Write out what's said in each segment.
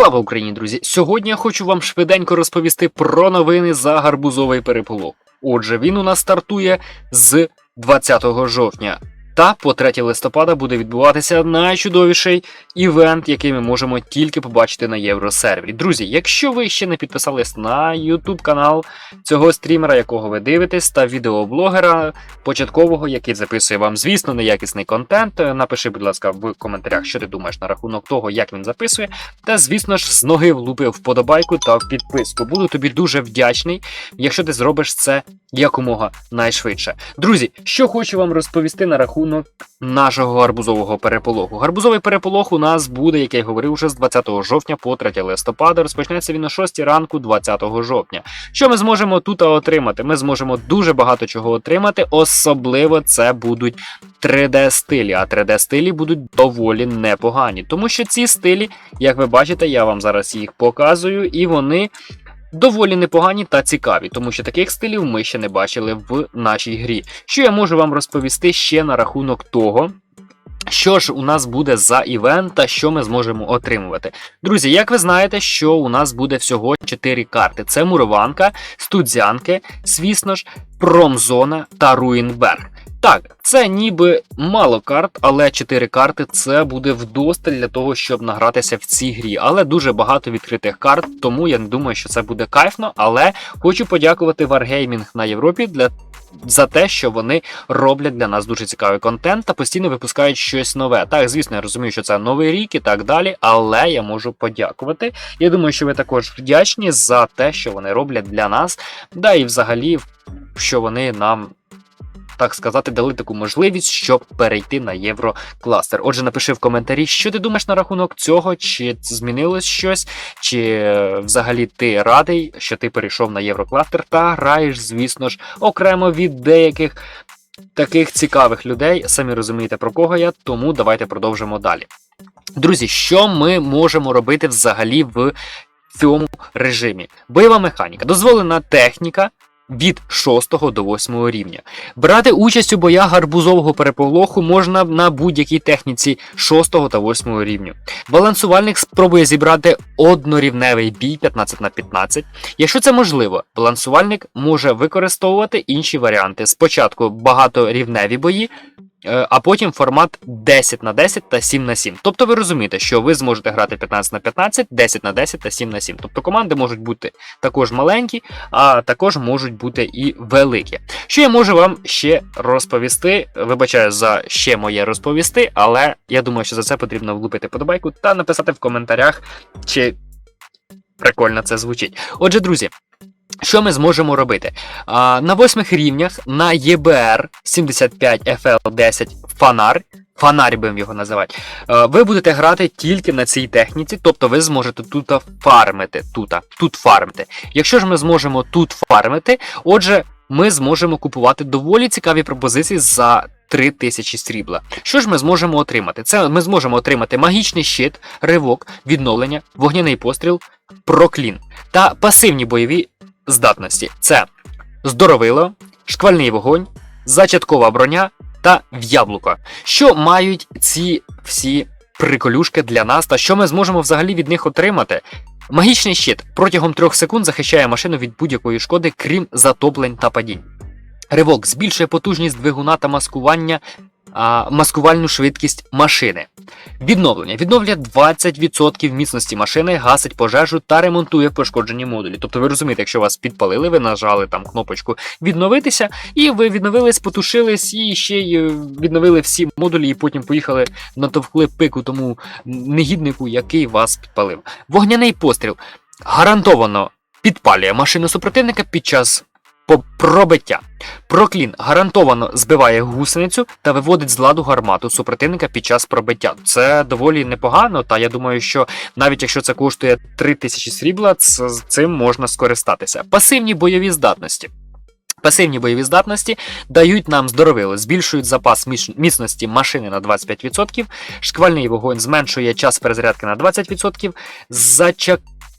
Слава Україні, друзі! Сьогодні я хочу вам швиденько розповісти про новини за гарбузовий переполох. Отже, він у нас стартує з 20 жовтня. Та по 3 листопада буде відбуватися найчудовіший івент, який ми можемо тільки побачити на євросервері. Друзі, якщо ви ще не підписались на YouTube канал цього стрімера, якого ви дивитесь, та відеоблогера початкового, який записує вам, звісно, неякісний контент. е, Напиши, будь ласка, в коментарях, що ти думаєш на рахунок того, як він записує. Та, звісно ж, з ноги влупив вподобайку та в підписку. Буду тобі дуже вдячний, якщо ти зробиш це якомога найшвидше. Друзі, що хочу вам розповісти на рахунок нашого гарбузового переполоху. Гарбузовий переполох у нас буде, як я й говорив, вже з 20 жовтня по 3 листопада. Розпочнеться він о 6 ранку 20 жовтня. Що ми зможемо тут отримати? Ми зможемо дуже багато чого отримати, особливо це будуть 3D стилі, а 3D стилі будуть доволі непогані, тому що ці стилі, як ви бачите, я вам зараз їх показую, і вони доволі непогані та цікаві, тому що таких стилів ми ще не бачили в нашій грі. Що я можу вам розповісти ще на рахунок того? Що ж у нас буде за івент та що ми зможемо отримувати? Друзі, як ви знаєте, що у нас буде всього 4 карти: це мурованка, студзянки, звісно ж, промзона та руїнберг. Так, це ніби мало карт, але 4 карти це буде вдосталь для того, щоб награтися в цій грі. Але дуже багато відкритих карт, тому я не думаю, що це буде кайфно. Але хочу подякувати Wargaming на Європі для. За те, що вони роблять для нас дуже цікавий контент та постійно випускають щось нове. Так, звісно, я розумію, що це новий рік і так далі, але я можу подякувати. Я думаю, що ви також вдячні за те, що вони роблять для нас, да і взагалі, що вони нам так сказати, дали таку можливість, щоб перейти на єврокластер. Отже, напиши в коментарі, що ти думаєш на рахунок цього, чи змінилось щось, чи взагалі ти радий, що ти перейшов на єврокластер та граєш, звісно ж, окремо від деяких таких цікавих людей. Самі розумієте про кого я, тому давайте продовжимо далі. Друзі, що ми можемо робити взагалі в цьому режимі? Бойова механіка, дозволена техніка від 6 до 8 рівня. Брати участь у боях гарбузового переполоху можна на будь-якій техніці 6 та 8 рівню. Балансувальник спробує зібрати однорівневий бій 15 на 15. Якщо це можливо, балансувальник може використовувати інші варіанти. Спочатку багаторівневі бої. Е, А потім формат 10 на 10 та 7 на 7. Тобто ви розумієте, що ви зможете грати 15 на 15, 10 на 10 та 7 на 7. Тобто команди можуть бути також маленькі, а також можуть бути і великі. Що я можу вам ще розповісти? Вибачаю за ще моє розповісти, але я думаю, що за це потрібно влупити подобайку та написати в коментарях, чи прикольно це звучить. Отже, друзі. Що ми зможемо робити? А, на восьмих рівнях на ЄБР 75 FL 10 фонар, фонарь будемо його називати, ви будете грати тільки на цій техніці, тобто ви зможете тут фармити. Тут, тут фармити. Якщо ж ми зможемо тут фармити, отже, ми зможемо купувати доволі цікаві пропозиції за 3000 срібла. Що ж ми зможемо отримати? Це ми зможемо отримати магічний щит, ривок, відновлення, вогняний постріл, проклін та пасивні бойові здатності. Це здоровило, шквальний вогонь, зачаткова броня та в'яблуко. Що мають ці всі приколюшки для нас, та що ми зможемо взагалі від них отримати? Магічний щит протягом 3 секунд захищає машину від будь-якої шкоди, крім затоплень та падінь. Ривок збільшує потужність двигуна та маскування, маскувальну швидкість машини. Відновлення відновлює 20% міцності машини, гасить пожежу та ремонтує пошкоджені модулі. Тобто ви розумієте, якщо вас підпалили, ви нажали там кнопочку відновитися, і ви відновились, потушились, і ще й е, відновили всі модулі, і потім поїхали натовкли пику тому негіднику, який вас підпалив. Вогняний постріл гарантовано підпалює машину супротивника під час пробиття. Проклін гарантовано збиває гусеницю та виводить з ладу гармату супротивника під час пробиття. Це доволі непогано, та я думаю, що навіть якщо це коштує 3000 срібла, з цим можна скористатися. Пасивні бойові здатності. Пасивні бойові здатності дають нам здоровило, збільшують запас міцності машини на 25%, шквальний вогонь зменшує час перезарядки на 20%,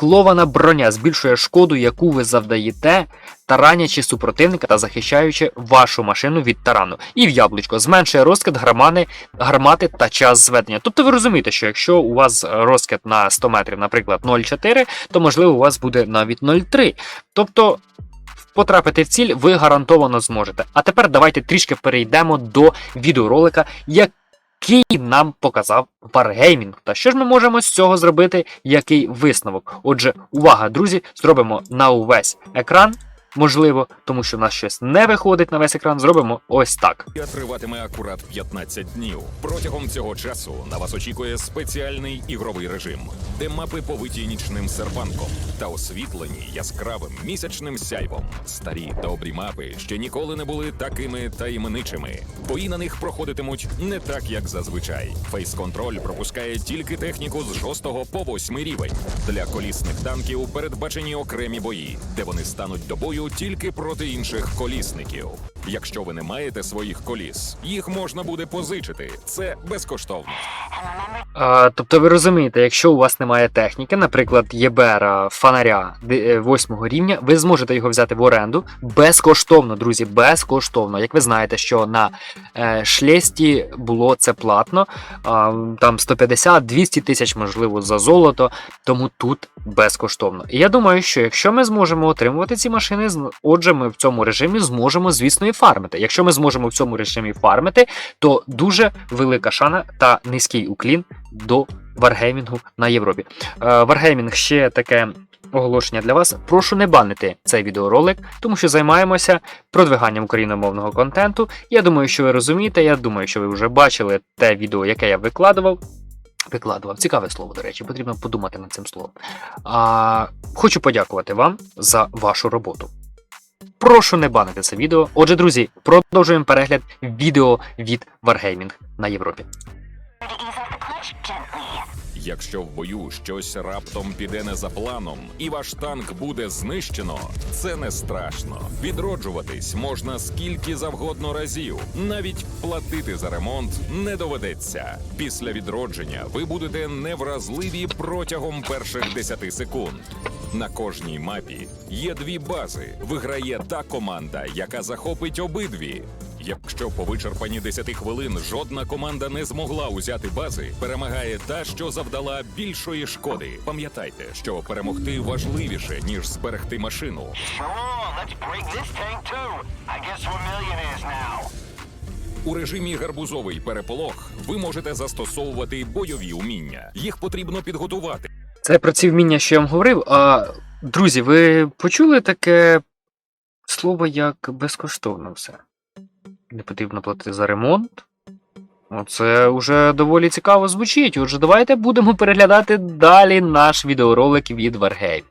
Зашклована броня збільшує шкоду, яку ви завдаєте, таранячи супротивника та захищаючи вашу машину від тарану. І в яблучко зменшує розкид гармани, гармати та час зведення. Тобто ви розумієте, що якщо у вас розкид на 100 метрів, наприклад, 0,4, то можливо у вас буде навіть 0,3. Тобто. Потрапити в ціль ви гарантовано зможете. А тепер давайте трішки перейдемо до відеоролика, який нам показав Wargaming. Та що ж ми можемо з цього зробити? Який висновок? Отже, увага, друзі, зробимо на увесь екран. Можливо, тому що в нас щось не виходить на весь екран, зробимо ось так. Я триватиме акурат 15 днів. Протягом цього часу на вас очікує спеціальний ігровий режим, де мапи повиті нічним серпанком та освітлені яскравим місячним сяйвом. Старі добрі мапи ще ніколи не були такими таємничими. Бої на них проходитимуть не так, як зазвичай. Фейс-контроль пропускає тільки техніку з 6 по 8 рівень. Для колісних танків передбачені окремі бої, де вони стануть до бою тільки проти інших колісників. Якщо ви не маєте своїх коліс, їх можна буде позичити. Це безкоштовно. А, тобто ви розумієте, якщо у вас немає техніки, наприклад, ЄБР фонаря 8 рівня, ви зможете його взяти в оренду безкоштовно, друзі, безкоштовно. Як ви знаєте, що на е, шлесті було це платно, а, там 150-200 тисяч, можливо, за золото, тому тут безкоштовно. І я думаю, що якщо ми зможемо отримувати ці машини, отже, ми в цьому режимі зможемо, звісно, і фармити. Якщо ми зможемо в цьому режимі фармити, то дуже велика шана та низький уклін до варгеймінгу на Європі. Варгеймінг ще таке оголошення для вас. Прошу не банити цей відеоролик, тому що займаємося продвиганням україномовного контенту. Я думаю, що ви розумієте. Я думаю, що ви вже бачили те відео, яке я викладував. Викладував цікаве слово, до речі, потрібно подумати над цим словом. А, хочу подякувати вам за вашу роботу. Прошу не банити це відео. Отже, друзі, продовжуємо перегляд відео від Wargaming на Європі. Якщо в бою щось раптом піде не за планом, і ваш танк буде знищено, це не страшно. Відроджуватись можна скільки завгодно разів. Навіть платити за ремонт не доведеться. Після відродження ви будете невразливі протягом перших 10 секунд. На кожній мапі є дві бази. Виграє та команда, яка захопить обидві. Якщо по вичерпанні 10 хвилин жодна команда не змогла узяти бази, перемагає та, що завдала більшої шкоди. Пам'ятайте, що перемогти важливіше ніж зберегти машину. У режимі гарбузовий переполох ви можете застосовувати бойові уміння. Їх потрібно підготувати. Це про ці вміння, що я вам говорив. А друзі, ви почули таке слово як безкоштовно все? Не потрібно платити за ремонт. Оце вже доволі цікаво звучить. Отже, давайте будемо переглядати далі наш відеоролик від Wargame.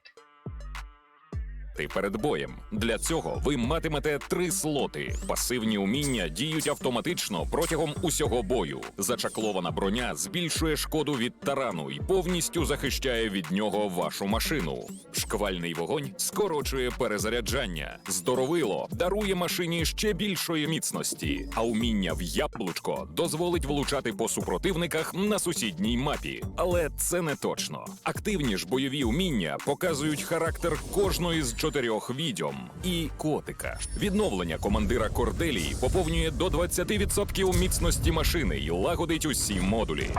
Перед боєм. Для цього ви матимете три слоти. Пасивні уміння діють автоматично протягом усього бою. Зачаклована броня збільшує шкоду від тарану і повністю захищає від нього вашу машину. Шквальний вогонь скорочує перезаряджання. Здоровило дарує машині ще більшої міцності, а уміння в яблучко дозволить влучати по супротивниках на сусідній мапі. Але це не точно. Активні ж бойові уміння показують характер кожної з чотирьох відьом і котика. Відновлення командира Корделії поповнює до 20% міцності машини і лагодить усі модулі.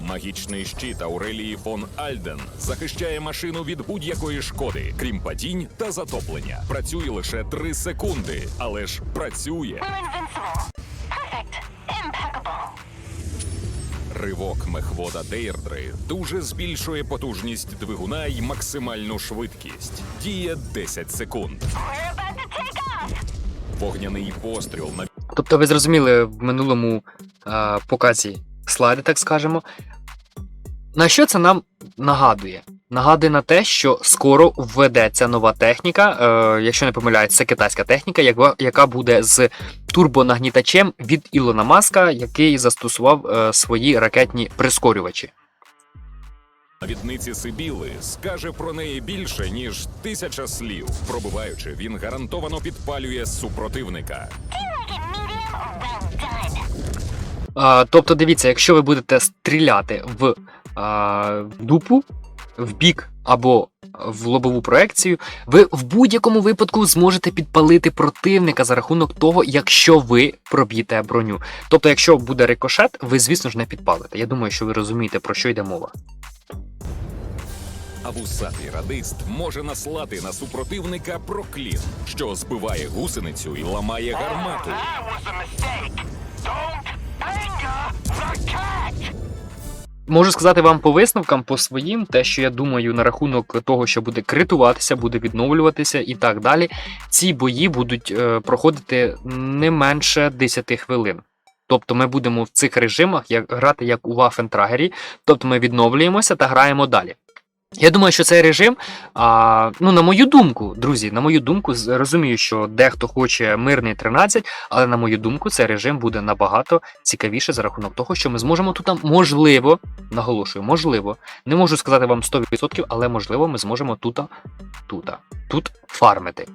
Магічний щит Аурелії фон Альден захищає машину від будь-якої шкоди, крім падінь та затоплення. Працює лише 3 секунди, але ж працює. Perfect. Ривок мехвода Дейрдри дуже збільшує потужність двигуна і максимальну швидкість. Діє 10 секунд. Вогняний постріл на Тобто ви зрозуміли в минулому а, показі слайди, так скажемо. На що це нам нагадує? Нагадує на те, що скоро введеться нова техніка, е, якщо не помиляюсь, це китайська техніка, яка, яка буде з турбонагнітачем від Ілона Маска, який застосував е, свої ракетні прискорювачі. Навідниці Сибіли скаже про неї більше ніж тисяча слів. Пробиваючи, він гарантовано підпалює супротивника. А, тобто, дивіться, якщо ви будете стріляти в а, дупу в бік або в лобову проекцію, ви в будь-якому випадку зможете підпалити противника за рахунок того, якщо ви проб'єте броню. Тобто, якщо буде рикошет, ви, звісно ж, не підпалите. Я думаю, що ви розумієте, про що йде мова. А вусатий радист може наслати на супротивника проклін, що збиває гусеницю і ламає гармату. Можу сказати вам по висновкам, по своїм, те, що я думаю на рахунок того, що буде критуватися, буде відновлюватися і так далі. Ці бої будуть е, проходити не менше 10 хвилин. Тобто ми будемо в цих режимах як, грати як у Вафентрагері, тобто ми відновлюємося та граємо далі. Я думаю, що цей режим, а, ну, на мою думку, друзі, на мою думку, розумію, що дехто хоче мирний 13, але на мою думку, цей режим буде набагато цікавіше за рахунок того, що ми зможемо тут, можливо, наголошую, можливо, не можу сказати вам 100%, але можливо, ми зможемо тут, тут, тут фармити.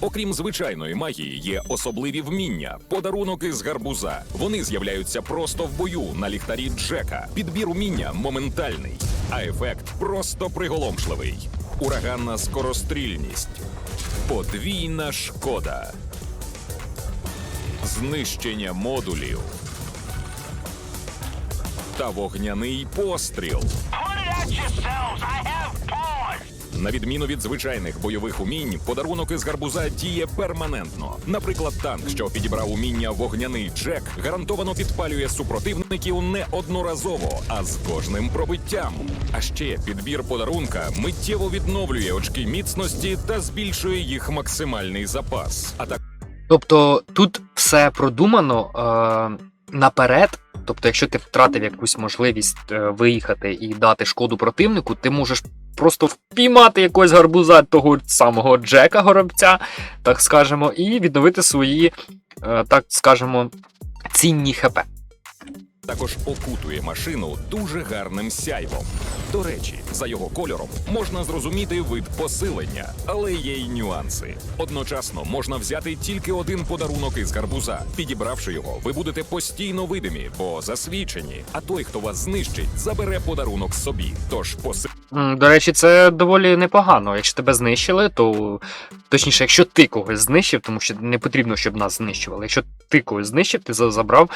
Окрім звичайної магії, є особливі вміння, подарунок із гарбуза. Вони з'являються просто в бою на ліхтарі Джека. Підбір уміння моментальний, а ефект просто приголомшливий. Ураганна скорострільність, подвійна шкода, знищення модулів та вогняний постріл. На відміну від звичайних бойових умінь, подарунок із гарбуза діє перманентно. Наприклад, танк, що підібрав уміння вогняний Джек, гарантовано підпалює супротивників не одноразово, а з кожним пробиттям. А ще підбір подарунка миттєво відновлює очки міцності та збільшує їх максимальний запас. А так Тобто тут все продумано е, наперед. Тобто, якщо ти втратив якусь можливість е, виїхати і дати шкоду противнику, ти можеш просто впіймати якогось гарбуза того самого Джека горобця, так скажемо, і відновити свої, е, так скажемо, цінні ХП. також окутує машину дуже гарним сяйвом. До речі, за його кольором можна зрозуміти вид посилення, але є й нюанси. Одночасно можна взяти тільки один подарунок із гарбуза. Підібравши його, ви будете постійно видимі, бо засвідчені. А той, хто вас знищить, забере подарунок собі. Тож поси. До речі, це доволі непогано. Якщо тебе знищили, то точніше, якщо ти когось знищив, тому що не потрібно, щоб нас знищували. Якщо ти когось знищив, ти забрав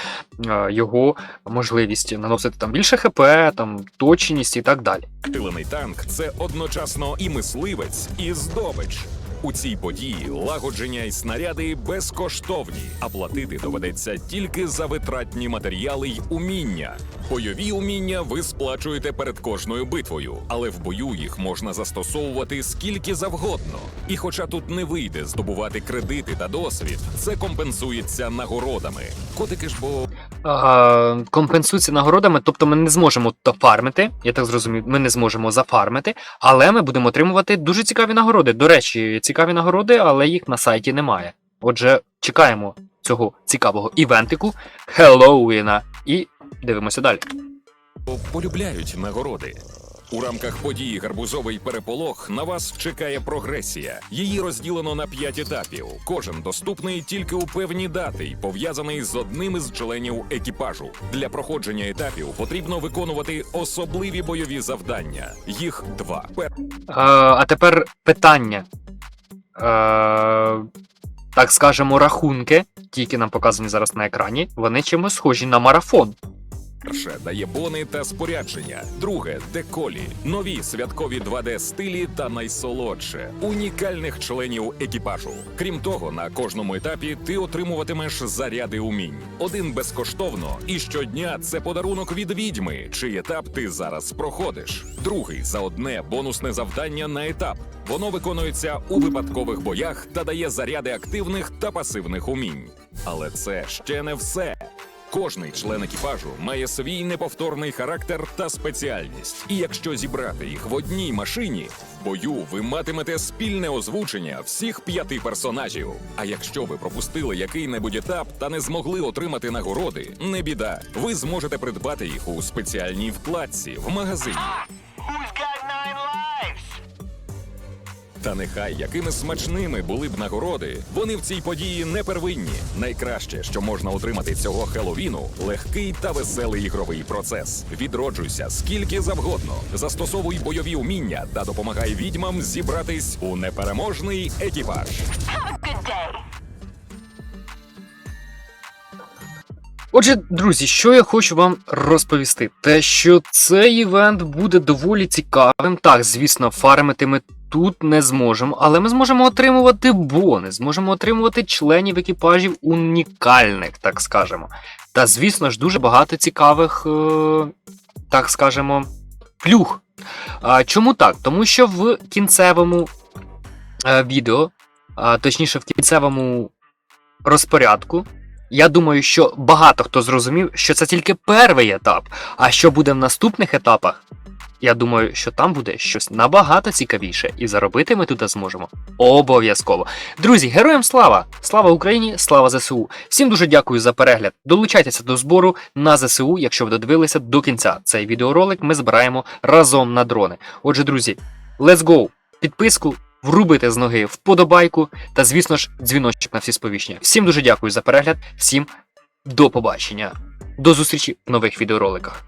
е, його можливість наносити там більше ХП, там точність і так далі. Тилений танк це одночасно і мисливець, і здобич. У цій події лагодження і снаряди безкоштовні, а платити доведеться тільки за витратні матеріали й уміння. Бойові уміння ви сплачуєте перед кожною битвою, але в бою їх можна застосовувати скільки завгодно. І хоча тут не вийде здобувати кредити та досвід, це компенсується нагородами. Котики ж бо Компенсується нагородами, тобто ми не зможемо фармити, я так зрозумів, ми не зможемо зафармити, але ми будемо отримувати дуже цікаві нагороди. До речі, цікаві нагороди, але їх на сайті немає. Отже, чекаємо цього цікавого івентику Хеллоуіна і дивимося далі. полюбляють нагороди. У рамках події гарбузовий переполох на вас чекає прогресія. Її розділено на п'ять етапів. Кожен доступний тільки у певні дати й пов'язаний з одним із членів екіпажу. Для проходження етапів потрібно виконувати особливі бойові завдання. Їх два. Пер... Е, а тепер питання. Е, так скажемо, рахунки, ті, які нам показані зараз на екрані, вони чимось схожі на марафон. Перше дає бони та спорядження. Друге деколі, нові святкові 2D стилі та найсолодше унікальних членів екіпажу. Крім того, на кожному етапі ти отримуватимеш заряди умінь. Один безкоштовно, і щодня це подарунок від відьми, чий етап ти зараз проходиш. Другий за одне бонусне завдання на етап. Воно виконується у випадкових боях та дає заряди активних та пасивних умінь. Але це ще не все. Кожний член екіпажу має свій неповторний характер та спеціальність. І якщо зібрати їх в одній машині, в бою ви матимете спільне озвучення всіх п'яти персонажів. А якщо ви пропустили який-небудь етап та не змогли отримати нагороди, не біда. Ви зможете придбати їх у спеціальній вкладці в магазині. Та нехай якими смачними були б нагороди, вони в цій події не первинні. Найкраще, що можна отримати цього Хеловіну, легкий та веселий ігровий процес. Відроджуйся скільки завгодно. Застосовуй бойові вміння та допомагай відьмам зібратись у непереможний екіпаж. Отже, друзі, що я хочу вам розповісти? Те, що цей івент буде доволі цікавим. Так, звісно, фармити ми тут не зможемо, але ми зможемо отримувати бони, зможемо отримувати членів екіпажів унікальних, так скажемо. Та, звісно ж, дуже багато цікавих, е, так скажемо, плюх. Чому так? Тому що в кінцевому е, відео, точніше, в кінцевому розпорядку. Я думаю, що багато хто зрозумів, що це тільки перший етап. А що буде в наступних етапах? Я думаю, що там буде щось набагато цікавіше, і заробити ми тут зможемо обов'язково. Друзі, героям слава! Слава Україні! Слава ЗСУ! Всім дуже дякую за перегляд. Долучайтеся до збору на ЗСУ, якщо ви додивилися до кінця. Цей відеоролик ми збираємо разом на дрони. Отже, друзі, let's go! Підписку. Врубити з ноги вподобайку та, звісно ж, дзвіночок на всі сповіщення. Всім дуже дякую за перегляд, всім до побачення. До зустрічі в нових відеороликах.